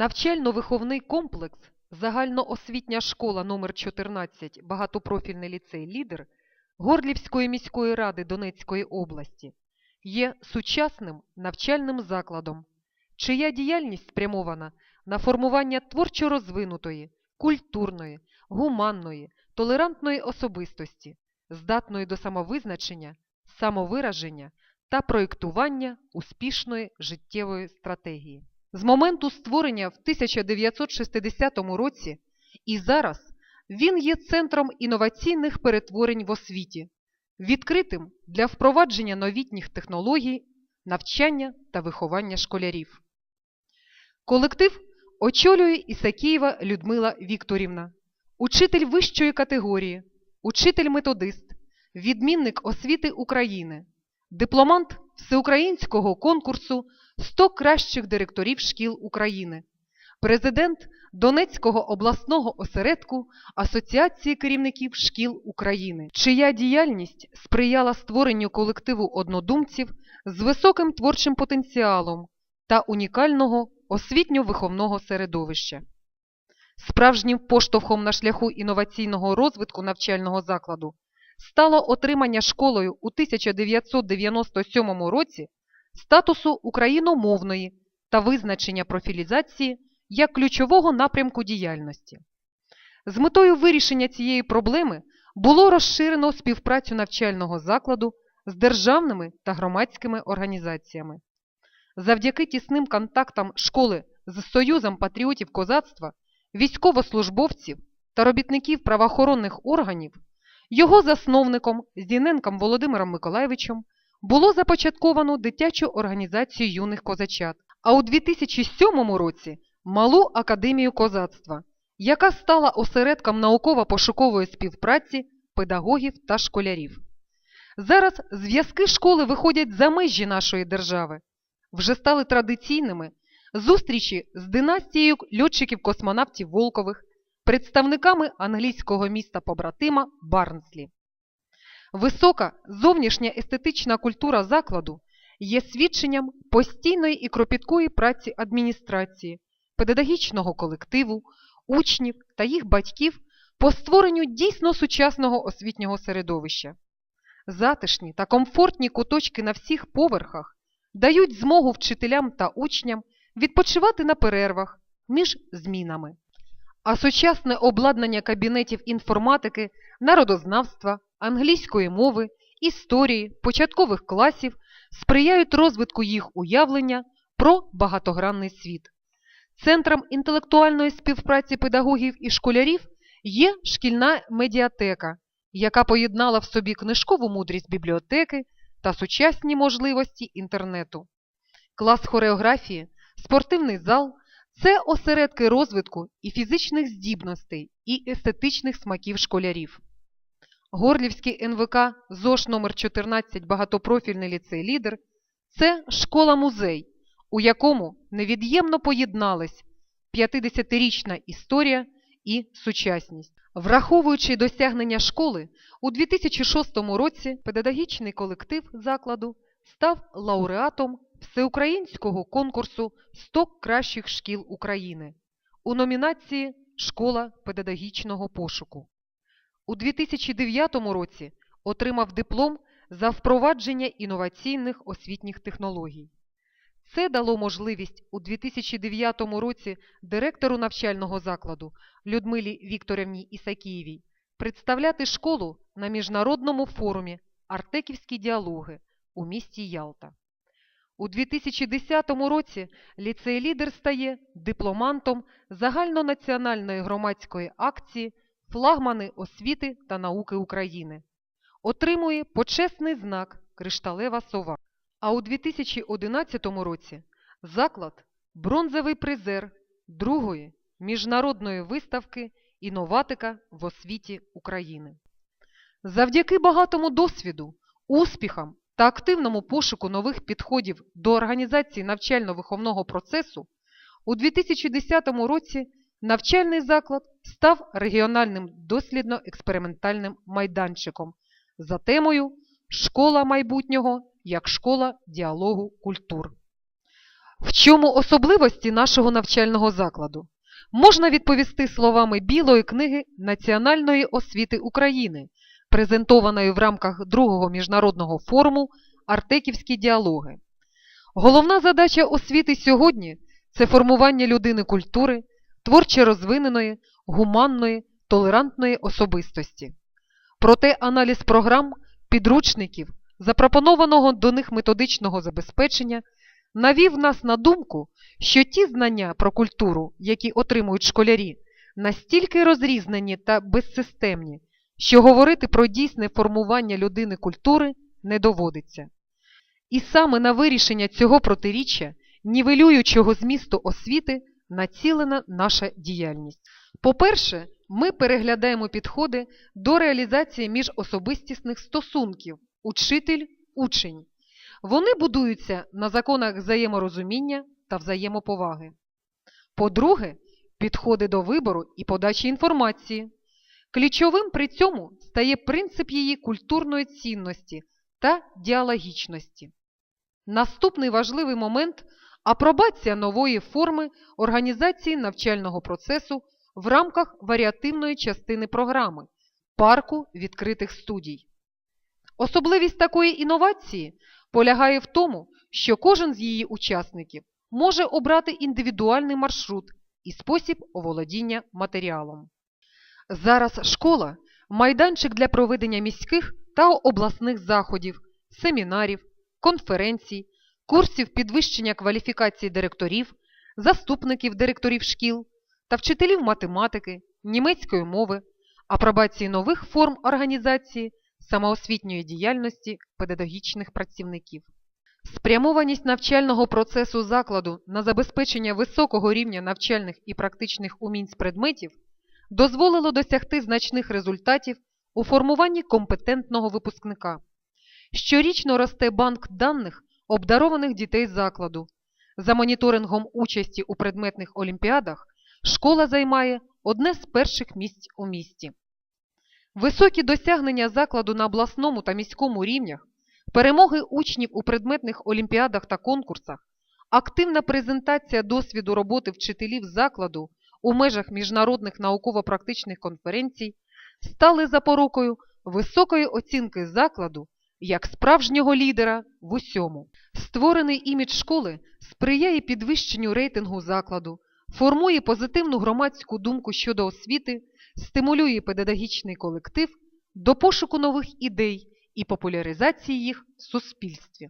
Навчально-виховний комплекс Загальноосвітня школа номер 14 Багатопрофільний ліцей Лідер Горлівської міської ради Донецької області є сучасним навчальним закладом, чия діяльність спрямована на формування творчо розвинутої, культурної, гуманної, толерантної особистості, здатної до самовизначення, самовираження та проєктування успішної життєвої стратегії. З моменту створення в 1960 році і зараз він є центром інноваційних перетворень в освіті, відкритим для впровадження новітніх технологій, навчання та виховання школярів. Колектив очолює Ісакієва Людмила Вікторівна, учитель вищої категорії, учитель-методист, відмінник освіти України, дипломант всеукраїнського конкурсу 100 кращих директорів шкіл України, президент Донецького обласного осередку Асоціації керівників шкіл України, чия діяльність сприяла створенню колективу однодумців з високим творчим потенціалом та унікального освітньо-виховного середовища. Справжнім поштовхом на шляху інноваційного розвитку навчального закладу стало отримання школою у 1997 році статусу україномовної та визначення профілізації як ключового напрямку діяльності. З метою вирішення цієї проблеми було розширено співпрацю навчального закладу з державними та громадськими організаціями. Завдяки тісним контактам школи з Союзом патріотів козацтва, військовослужбовців та робітників правоохоронних органів, його засновником Здіненком Володимиром Миколайовичем було започатковано дитячу організацію юних козачат, а у 2007 році Малу академію козацтва, яка стала осередком науково-пошукової співпраці педагогів та школярів. Зараз зв'язки школи виходять за межі нашої держави, вже стали традиційними зустрічі з династією льотчиків-космонавтів Волкових, представниками англійського міста побратима Барнслі. Висока зовнішня естетична культура закладу є свідченням постійної і кропіткої праці адміністрації, педагогічного колективу, учнів та їх батьків по створенню дійсно сучасного освітнього середовища. Затишні та комфортні куточки на всіх поверхах дають змогу вчителям та учням відпочивати на перервах між змінами. А сучасне обладнання кабінетів інформатики, народознавства, англійської мови, історії, початкових класів сприяють розвитку їх уявлення про багатогранний світ. Центром інтелектуальної співпраці педагогів і школярів є шкільна медіатека, яка поєднала в собі книжкову мудрість бібліотеки та сучасні можливості інтернету. Клас хореографії, спортивний зал це осередки розвитку і фізичних здібностей, і естетичних смаків школярів. Горлівський НВК ЗОШ номер 14 багатопрофільний ліцей Лідер це школа-музей, у якому невід'ємно поєднались 50-річна історія і сучасність. Враховуючи досягнення школи, у 2006 році педагогічний колектив закладу став лауреатом всеукраїнського конкурсу 100 кращих шкіл України у номінації Школа педагогічного пошуку. У 2009 році отримав диплом за впровадження інноваційних освітніх технологій. Це дало можливість у 2009 році директору навчального закладу Людмилі Вікторівні Ісакієвій представляти школу на міжнародному форумі Артеківські діалоги у місті Ялта. У 2010 році ліцей лідер стає дипломантом загальнонаціональної громадської акції Флагмани освіти та науки України. Отримує почесний знак Кришталева сова. А у 2011 році заклад бронзовий призер другої міжнародної виставки Інноватика в освіті України. Завдяки багатому досвіду, успіхам та активному пошуку нових підходів до організації навчально-виховного процесу у 2010 році навчальний заклад став регіональним дослідно-експериментальним майданчиком за темою Школа майбутнього як школа діалогу культур. В чому особливості нашого навчального закладу? Можна відповісти словами Білої книги Національної освіти України, презентованої в рамках другого міжнародного форуму Артеківські діалоги. Головна задача освіти сьогодні це формування людини культури, творче розвиненої, гуманної, толерантної особистості. Проте аналіз програм, підручників, запропонованого до них методичного забезпечення навів нас на думку, що ті знання про культуру, які отримують школярі, настільки розрізнені та безсистемні, що говорити про дійсне формування людини культури не доводиться. І саме на вирішення цього протиріччя, нівелюючого змісту освіти, націлена наша діяльність. По-перше, ми переглядаємо підходи до реалізації міжособистісних стосунків учитель-учень. Вони будуються на законах взаєморозуміння та взаємоповаги. По-друге, підходи до вибору і подачі інформації. Ключовим при цьому стає принцип її культурної цінності та діалогічності. Наступний важливий момент апробація нової форми організації навчального процесу в рамках варіативної частини програми парку відкритих студій. Особливість такої інновації полягає в тому, що кожен з її учасників може обрати індивідуальний маршрут і спосіб оволодіння матеріалом. Зараз школа майданчик для проведення міських та обласних заходів, семінарів, конференцій, курсів підвищення кваліфікації директорів, заступників директорів шкіл та вчителів математики, німецької мови, апробації нових форм організації самоосвітньої діяльності педагогічних працівників. Спрямованість навчального процесу закладу на забезпечення високого рівня навчальних і практичних умінь з предметів дозволило досягти значних результатів у формуванні компетентного випускника. Щорічно росте банк даних обдарованих дітей закладу. За моніторингом участі у предметних олімпіадах школа займає одне з перших місць у місті. Високі досягнення закладу на обласному та міському рівнях, перемоги учнів у предметних олімпіадах та конкурсах, активна презентація досвіду роботи вчителів закладу у межах міжнародних науково-практичних конференцій стали запорукою високої оцінки закладу як справжнього лідера в усьому. Створений імідж школи сприяє підвищенню рейтингу закладу, формує позитивну громадську думку щодо освіти, стимулює педагогічний колектив до пошуку нових ідей і популяризації їх в суспільстві.